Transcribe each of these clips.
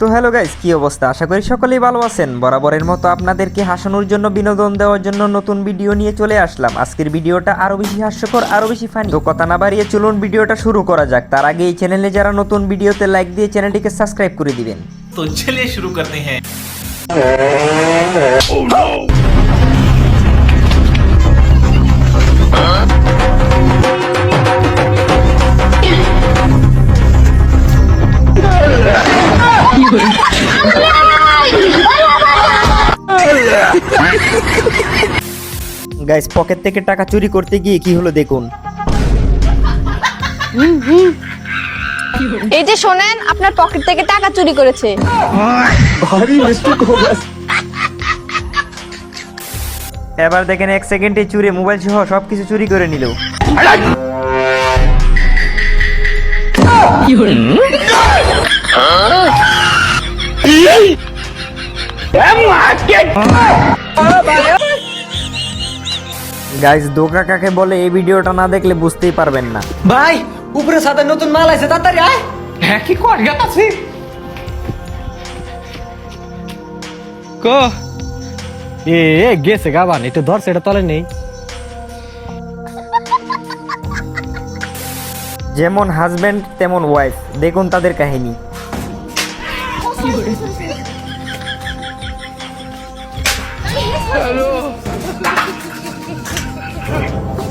তো hello guys কি অবস্থা? আশা করি সকলেই ভালো আছেন। বরাবরের মতো আপনাদেরকে হাসানোর জন্য বিনোদন দেওয়ার জন্য নতুন ভিডিও নিয়ে চলে আসলাম। আজকের ভিডিওটা আরও বেশি হাস্যকর আরও বেশি ফানি তো কথা না বাড়িয়ে চলুন ভিডিওটা শুরু করা যাক। তার আগে এই চ্যানেলে যারা নতুন ভিডিওতে লাইক দিয়ে চ্যানেলটিকে সাবস্ক্রাইব করে দিবেন। তো চলে শুরু করতে হ্যাঁ। oh গাইস পকেট থেকে টাকা চুরি করতে গিয়ে কি হলো দেখুন। এই যে শোনেন আপনার পকেট থেকে টাকা চুরি করেছে। এবার দেখেন এক সেকেন্ডে চুরে মোবাইল সহ সবকিছু চুরি করে নিল। গাইস দোকা কাকে বলে এই ভিডিওটা না দেখলে বুঝতেই পারবেন না। ভাই উপরে সাথে নতুন মাল আছে তাড়াতাড়ি আয়। হ্যাঁ কি কর আছে। ক। এ এ, গেছে গাবান এটা ধর সেটা তলে নেই। যেমন হাজবেন্ড তেমন ওয়াইফ দেখুন তাদের কাহিনী।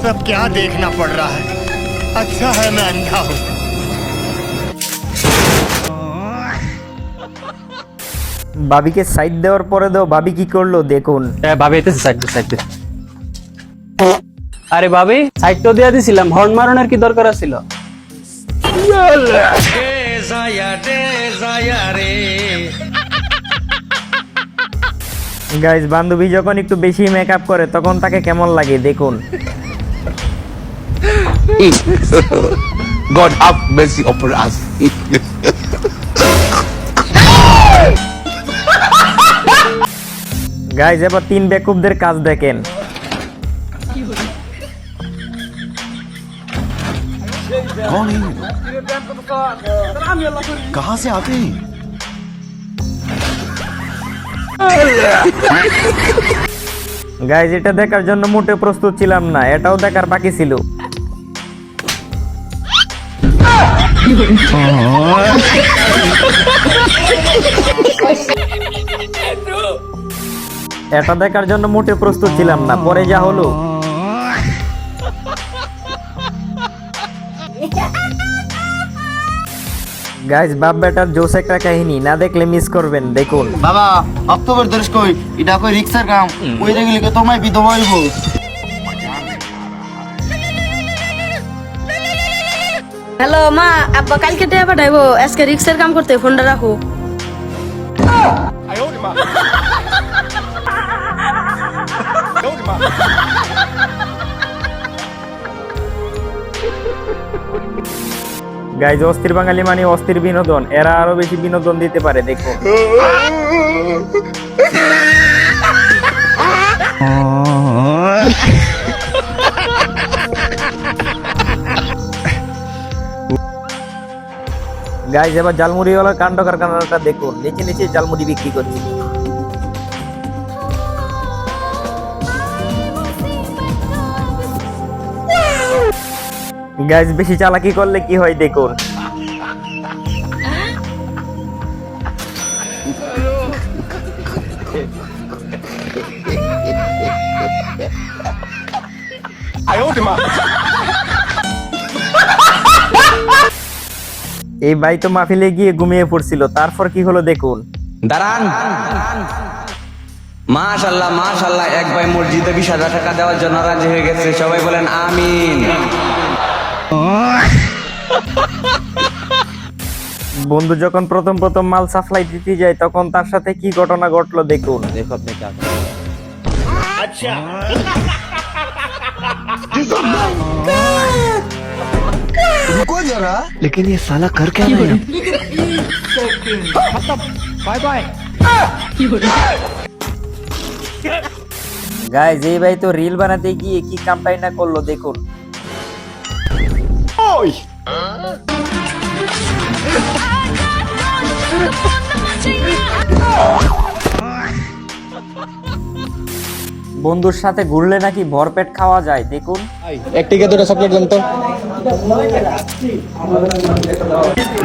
सब क्या देखना पड़ रहा है अच्छा है मैं अंधा हूँ বাবিকে সাইড দেওয়ার পরে দাও বাবি কি করলো দেখুন ভাবি এতেছে সাইড দে সাইড দে আরে ভাবি সাইড তো দিয়া দিছিলাম হর্ন মারনের কি দরকার ছিল গাইজ বান্ধবী যখন একটু বেশি মেকআপ করে তখন তাকে কেমন লাগে দেখুন God have mercy upon us. Guys এবার তিন বেকুবদের কাজ দেখেন कौन है ये? कहाँ से आते हैं গাইজ এটা দেখার জন্য মোটে প্রস্তুত ছিলাম না, এটাও দেখার বাকি ছিল। এটা দেখার জন্য মোটে প্রস্তুত ছিলাম না, পরে যা হলো। গাইজ বাপ বেটার জোস একটা কাহিনী না দেখলে মিস করবেন দেখুন বাবা অক্টোবর ধরিস কই এটা কই রিক্সার কাম ওই দেখলি কে তোমায় বিধবা হইব হ্যালো মা আব্বা কালকে টেয়া পাঠাইবো আজকে রিক্সের কাম করতে ফোনটা রাখো গাইজ অস্থির বাঙালি মানে অস্থির বিনোদন। এরা আরও বেশি বিনোদন দিতে পারে দেখুন গাইজ এবার জালমুড়িওয়ালার কাণ্ড কারখানাটা দেখুন। নিচে নিচে জালমুড়ি বিক্রি করছে। গাইজ বেশি চালাকি করলে কি হয় দেখুন। এই ভাই তো মাহফিলে গিয়ে ঘুমিয়ে পড়ছিল, তারপর কি হলো দেখুন। দাঁড়ান। মাশাল্লাহ মাশাল্লাহ, এক ভাই মসজিদে বিশ হাজার টাকা দেওয়ার জন্য রাজি হয়ে গেছে। সবাই বলেন আমিন। বন্ধু যখন প্রথম প্রথম মাল সাপ্লাই দিতে যায় তখন তার সাথে কি ঘটনা ঘটলো দেখুন দেখো আপনি কে रुको जरा लेकिन ये साला कर क्या रहा है বাই বাই গাইজ এই ভাই তো রিল বানাতে গিয়ে কি কামটাই না করলো দেখুন কই বন্ধুর সাথে ঘুরলে নাকি ভরপেট খাওয়া যায় দেখুন। একটি কে দুটো চকলেট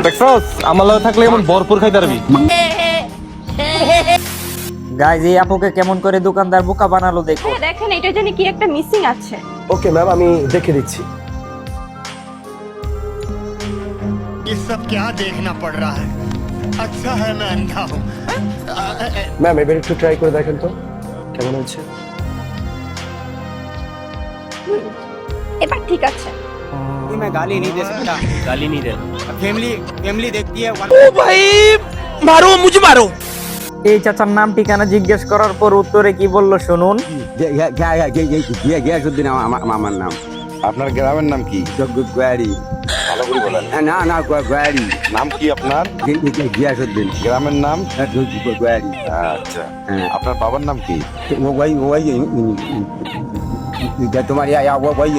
দেখছস আমার লগে থাকলে এমন ভরপুর খাই পারবি। গাইজ এই আপুকে কেমন করে দোকানদার বোকা বানালো দেখো হ্যাঁ, দেখেন এটা জানি কি একটা মিসিং আছে। ওকে ম্যাম আমি দেখে দিচ্ছি। सब क्या देखना पड़ रहा है अच्छा है मैं अंधा हूँ ম্যাম এবার একটু ট্রাই করে দেখেন তো কেমন হচ্ছে এবার ঠিক আছে এই চাচার নাম ঠিকানা জিজ্ঞেস করার পর উত্তরে কি বললো শুনুন গিয়াসুদ্দিন আমার নাম আপনার গ্রামের নাম কি গোয়ারি করে বলেন না না গোয়ারি। নাম কি আপনার? গিয়াসুদ্দিন। গ্রামের নাম? গোয়ারি। আচ্ছা। হ্যাঁ। আপনার বাবার নাম কি? ওই ওই তোমার ওই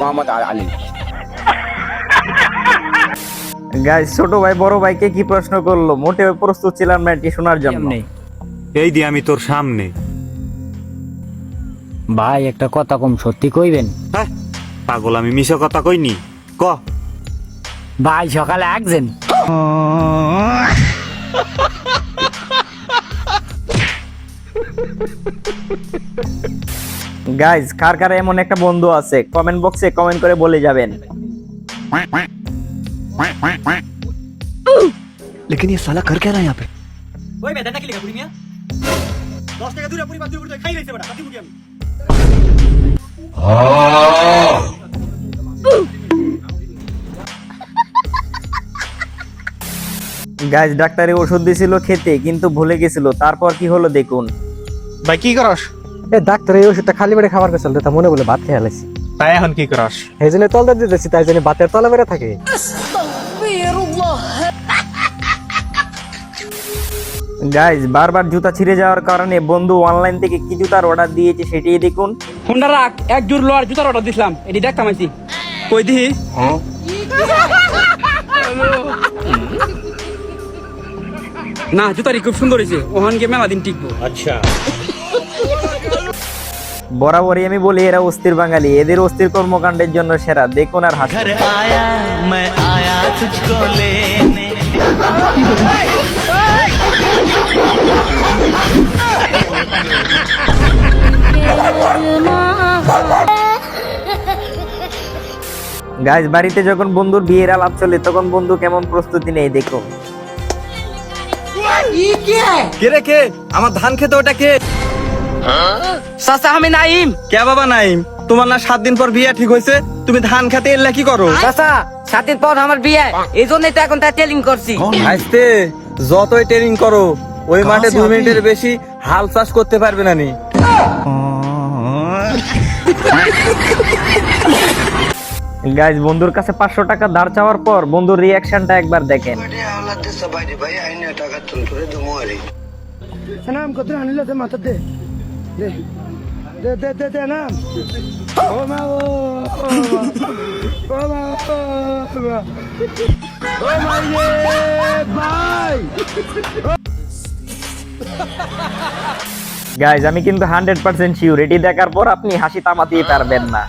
মোহাম্মদ আলী। গাইজ ছোট ভাই বড় ভাইকে কি প্রশ্ন করল? মোটে প্রস্তুত ছিলাম না এটি শোনার জন্য। এই দিয়ে আমি তোর সামনে। ভাই একটা কথা কম সত্যি কইবেন? হ্যাঁ পাগল আমি মিশা কথা কইনি। ক? ভাই সকালে একজন গাইজ কার কার এমন একটা বন্ধু আছে কমেন্ট বক্সে কমেন্ট করে বলে যাবেন लेकिन ये साला कर क्या रहा है यहाँ पे গাইজ ডাক্তারে ওষুধ দিছিল খেতে কিন্তু ভুলে গেছিল। তারপর কি হলো দেখুন। ভাই কি করস? এ ডাক্তার এই ওষুধটা খালি পেটে খাবার গেছিল তা মনে বলে ভাত খেয়ে আলাইছি। তাই এখন কি করস? এই জন্য তলদা দিতেছি তাই জন্য ভাতের তলা বেড়ে থাকে। গাইজ বারবার জুতা ছিঁড়ে যাওয়ার কারণে বন্ধু অনলাইন থেকে কি জুতার অর্ডার দিয়েছে সেটাই দেখুন। হুন্ডা রাখ এক জোর লোয়ার জুতার অর্ডার দিছিলাম এটি দেখতাম আইছি কই দিহি? না জুতারি খুব সুন্দর হয়েছে। ওখান গিয়ে মেলা দিন টিকবো। আচ্ছা। বরাবরই আমি বলি এরা অস্থির বাঙালি। এদের অস্থির কর্মকাণ্ডের জন্য সেরা। দেখুন আর হাসুন। গাইজ বাড়িতে যখন বন্ধুর বিয়ের আলাপ চলে তখন বন্ধু কেমন প্রস্তুতি নেই কে? রে কে? আমার ধান খেতে ওটা কে? চাচা আমি নাইম। কে বাবা নাইম? তোমার না সাত দিন পর বিয়ে ঠিক হয়েছে? তুমি ধান খেতে এলে কি করো? চাচা সাত দিন পর আমার বিয়ে। এই জন্যই তো এখন তার টেলিং করছি। আসতে যতই ট্রেনিং করো ওই মাঠে দু মিনিটের বেশি হাল চাষ করতে পারবে না নি। গাইজ বন্ধুর কাছে পাঁচশো টাকা ধার চাওয়ার পর বন্ধুর রিয়াকশনটা একবার দেখেন। নাম কত আনিল দে মাথা দে দে দে দে দে দে নাম। ও মা ও ও মা ও মা ও মা। ইয়ে ভাই! গাইজ আমি কিন্তু হান্ড্রেড পার্সেন্ট শিওর এটি দেখার পর আপনি হাসি থামাতেই পারবেন না।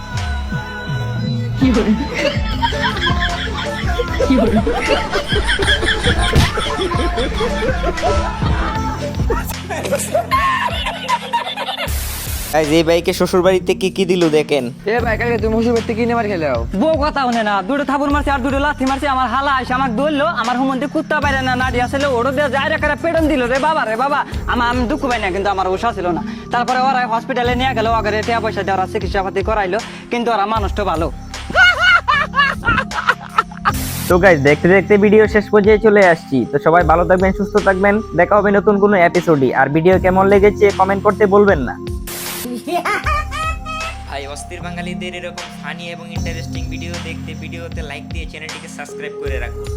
গাইজ এই বাইকে শ্বশুর বাড়িতে কি কি দিল দেখেন? এ ভাই কালকে তুমি মুসিবত থেকে কিনে মার খেলে? বউ কথা শুনে না দুটো থাপুর মারছে আর দুটো লাথি মারছে আমার হালা এসে আমাকে ধরলো আমার হুমন্তে কুত্তা পাইরে না নাড়ি আসলে ওরও দিয়ে যায় রেখে পেটন দিল রে বাবা রে বাবা। আমার আমি দুঃখ পাই না কিন্তু আমার উষা ছিল না। তারপরে ওরা হসপিটালে নিয়ে গেল ওকে টাকা পয়সা দিয়ে ওরা চিকিৎসা পাতি করাইলো কিন্তু ওরা মানুষটা ভালো। তো গাইজ দেখতে দেখতে ভিডিও শেষ পর্যায়ে চলে আসছি। তো সবাই ভালো থাকবেন সুস্থ থাকবেন। দেখা হবে নতুন কোনো এপিসোডই আর ভিডিও কেমন লেগেছে কমেন্ট করতে বলবেন না। ভাই অস্থির বাঙালিদের এরকম ফানি এবং ইন্টারেস্টিং ভিডিও দেখতে ভিডিওতে লাইক দিয়ে চ্যানেলটিকে সাবস্ক্রাইব করে রাখুন।